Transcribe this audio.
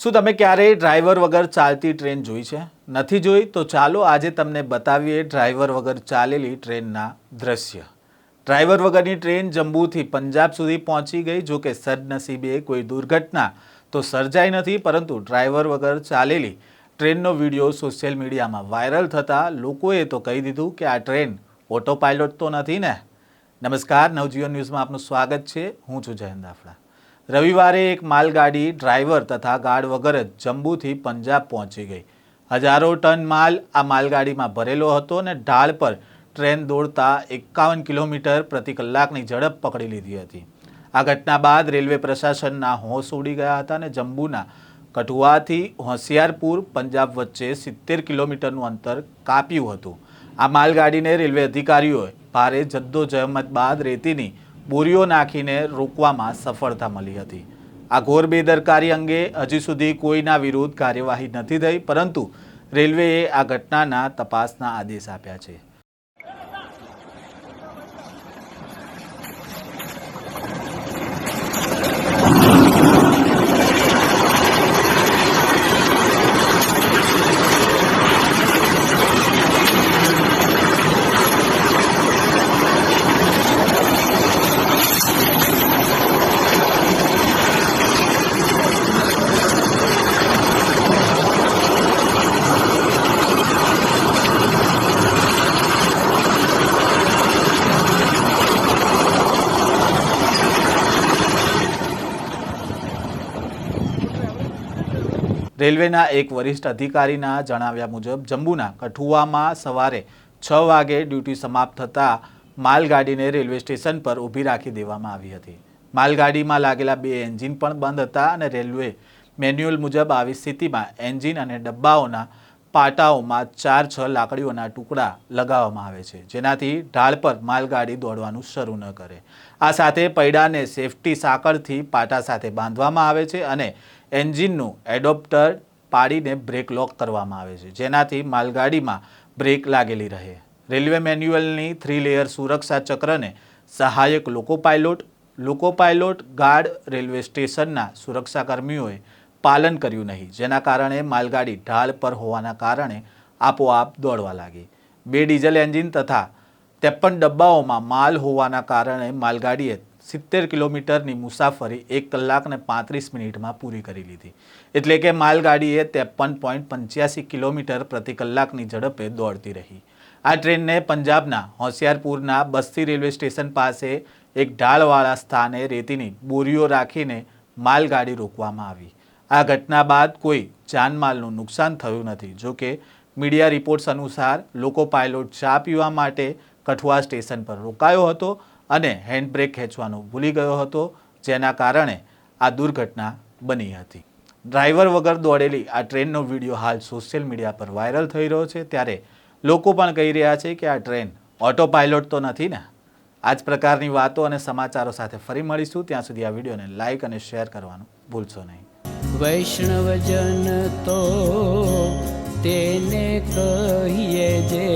શું તમે ક્યારેય ડ્રાઈવર વગર ચાલતી ટ્રેન જોઈ છે? નથી જોઈ? તો ચાલો આજે તમને બતાવીએ ડ્રાઈવર વગર ચાલેલી ટ્રેનના દ્રશ્ય. ડ્રાઈવર વગરની ટ્રેન જમ્બુથી પંજાબ સુધી પહોંચી ગઈ, જો કે સદનસીબે કોઈ દુર્ઘટના તો સર્જાઈ નથી, પરંતુ ડ્રાઈવર વગર ચાલેલી ટ્રેનનો વીડિયો સોશિયલ મીડિયામાં વાયરલ થતાં લોકોએ તો કહી દીધું કે આ ટ્રેન ઓટો પાયલોટ તો નથી ને? નમસ્કાર, નવજીવન ન્યૂઝમાં આપનું સ્વાગત છે. હું છું જયંત દાફડા રવિવારે એક માલગાડી ડ્રાઈવર તથા ગાર્ડ વગર જ જંબુથી પંજાબ પહોંચી ગઈ. હજારો ટન માલ આ માલગાડીમાં ભરેલો હતો અને ઢાળ પર ટ્રેન દોડતા એકાવન કિલોમીટર પ્રતિ કલાકની ઝડપ પકડી લીધી હતી. આ ઘટના બાદ રેલવે પ્રશાસનના હોશ ઉડી ગયા હતા અને જંબુના કઠુઆથી હોશિયારપુર, પંજાબ વચ્ચે સિત્તેર કિલોમીટરનું અંતર કાપ્યું હતું. આ માલગાડીને રેલવે અધિકારીઓએ ભારે જદ્દોજહેમત બાદ રેતીની બોરીઓ નાખીને રોકવામાં સફળતા મળી હતી. આ ઘોર બેદરકારી અંગે હજી સુધી કોઈના વિરુદ્ધ કાર્યવાહી નથી થઈ, પરંતુ રેલવેએ આ ઘટનાના તપાસના આદેશ આપ્યા છે. રેલવેના એક વરિષ્ઠ અધિકારીના જણાવ્યા મુજબ, જંબુના કઠુઆમાં સવારે છ વાગે ડ્યુટી સમાપ્ત થતાં માલગાડીને રેલવે સ્ટેશન પર ઊભી રાખી દેવામાં આવી હતી. માલગાડીમાં લાગેલા બે એન્જિન પણ બંધ હતા અને રેલવે મેન્યુઅલ મુજબ આવી સ્થિતિમાં એન્જિન અને ડબ્બાઓના પાટાઓમાં ચાર છ લાકડીઓના ટુકડા લગાવવામાં આવે છે, જેનાથી ઢાળ પર માલગાડી દોડવાનું શરૂ ન કરે. આ સાથે પૈડાને સેફટી સાંકળથી પાટા સાથે બાંધવામાં આવે છે અને એન્જિનનું એડોપ્ટર પાડીને બ્રેક લોક કરવામાં આવે છે, જેનાથી માલગાડીમાં બ્રેક લાગેલી રહે. રેલવે મેન્યુઅલની થ્રી લેયર સુરક્ષા ચક્રને સહાયક લોકો પાયલોટ લોકો પાયલોટ ગાર્ડ રેલવે સ્ટેશનના સુરક્ષાકર્મીઓએ પાલન કર્યું નહીં, જેના કારણે માલગાડી ઢાળ પર હોવાના કારણે આપોઆપ દોડવા લાગી. બે ડીઝલ એન્જિન તથા ત્રેપન ડબ્બાઓમાં માલ હોવાના કારણે માલગાડીએ સિત્તેર કિલોમીટરની મુસાફરી એક કલાક ને પાંત્રીસ મિનિટમાં પૂરી કરી લીધી. એટલે કે માલગાડીએ ત્રેપન પોઈન્ટ પંચ્યાસી કિલોમીટર પ્રતિ કલાકની ઝડપે દોડતી રહી. આ ટ્રેનને પંજાબના હોશિયારપુરના બસ્તી રેલવે સ્ટેશન પાસે એક ઢાળવાળા સ્થાને રેતીની બોરીઓ રાખીને માલગાડી રોકવામાં આવી. આ ઘટના બાદ કોઈ જાનમાલનું નુકસાન થયું નથી. જોકે મીડિયા રિપોર્ટ્સ અનુસાર લોકો પાયલોટ ચા પીવા માટે કઠુઆ સ્ટેશન પર રોકાયો હતો. અને હેન્ડબ્રેક ખેંચવાનું ભૂલી ગયો હતો, જેના કારણે આ દુર્ઘટના બની હતી. ડ્રાઈવર વગર દોડેલી આ ટ્રેનનો વીડિયો હાલ સોશિયલ મીડિયા પર વાયરલ થઈ રહ્યો છે. ત્યારે લોકો પણ કહી રહ્યા છે કે આ ટ્રેન ઓટો પાયલોટ તો નથી ને. આ જ પ્રકારની વાતો અને સમાચારો સાથે ફરી મળીશું. ત્યાં સુધી આ વિડીયોને લાઇક અને શેર કરવાનું ભૂલશો નહીં. વૈષ્ણવજન તો તેને કહીએ જે